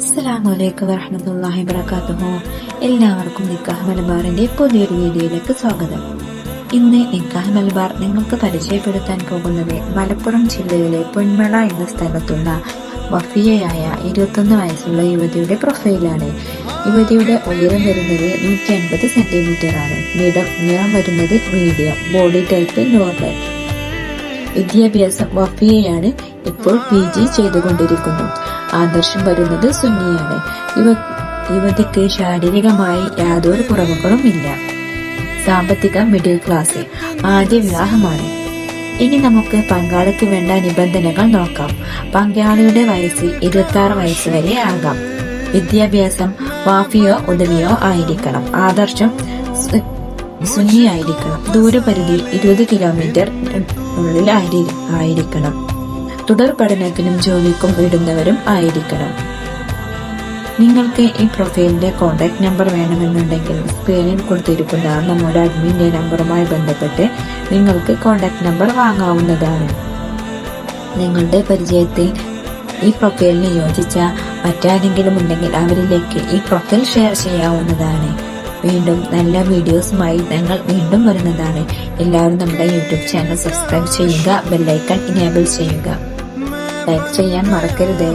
അസ്സലാമലൈക്കും വറഹമത്തല്ലാഹി വബറകാതുഹു. എല്ലാവർക്കും നിക്കാഹ് മലബാറിന്റെ പുതിയൊരു വീഡിയോയിലേക്ക് സ്വാഗതം. ഇന്ന് നിക്കാഹ് മലബാർ നിങ്ങൾക്ക് പരിചയപ്പെടുത്താൻ പോകുന്നത് മലപ്പുറം ജില്ലയിലെ പൊന്മള എന്ന സ്ഥലത്തുള്ള വഫിയയായ ഇരുപത്തൊന്ന് വയസ്സുള്ള യുവതിയുടെ പ്രൊഫൈലാണ്. യുവതിയുടെ ഉയരം വരുന്നത് നൂറ്റി അൻപത് സെന്റിമീറ്റർ ആണ് നിറം വരുന്നത് മീഡിയം ബോഡി ടൈപ്പ് നോർമൽ. വിദ്യാഭ്യാസം വഫിയയാണ് ഇപ്പോൾ പി ജി ചെയ്തുകൊണ്ടിരിക്കുന്നു. ആദർശം വരുന്നത് സുന്നിയാണ്. യുവ യുവതിക്ക് ശാരീരികമായി യാതൊരു കുറവുകളും ഇല്ല. സാമ്പത്തിക മിഡിൽ ക്ലാസ് ആദ്യ വിവാഹമാണ്. ഇനി നമുക്ക് പങ്കാളിക്ക് വേണ്ട നിബന്ധനകൾ നോക്കാം. പങ്കാളിയുടെ വയസ്സ് ഇരുപത്തി ആറ് വയസ്സ് വരെ ആകാം. വിദ്യാഭ്യാസം വാഫിയോ ഉദവിയോ ആയിരിക്കണം. ആദർശം സു- സുന്നിയായിരിക്കണം. ദൂരപരിധി ഇരുപത് കിലോമീറ്റർ ഉള്ളിൽ ആയിരിക്കണം. തുടർ പഠനത്തിനും ജോലിക്കും വിടുന്നവരും ആയിരിക്കണം. നിങ്ങൾക്ക് ഈ പ്രൊഫൈലിന്റെ കോൺടാക്ട് നമ്പർ വേണമെന്നുണ്ടെങ്കിൽ സ്ക്രീനിൽ കൊടുത്തിരിക്കുന്ന നമ്മുടെ അഡ്മിന്റെ നമ്പറുമായി ബന്ധപ്പെട്ട് നിങ്ങൾക്ക് കോൺടാക്ട് നമ്പർ വാങ്ങാവുന്നതാണ്. നിങ്ങളുടെ പരിചയത്തിൽ ഈ പ്രൊഫൈലിന് യോജിച്ച മറ്റാരെങ്കിലും ഉണ്ടെങ്കിൽ അവരിലേക്ക് ഈ പ്രൊഫൈൽ ഷെയർ ചെയ്യാവുന്നതാണ്. വീണ്ടും നല്ല വീഡിയോസുമായി ഞങ്ങൾ വീണ്ടും വരുന്നതാണ്. എല്ലാവരും നമ്മുടെ യൂട്യൂബ് ചാനൽ സബ്സ്ക്രൈബ് ചെയ്യുക ബെല്ലൈക്കൺ ഇനേബിൾ ചെയ്യുക. ലൈക്ക് ചെയ്യാൻ മറക്കരുതേ.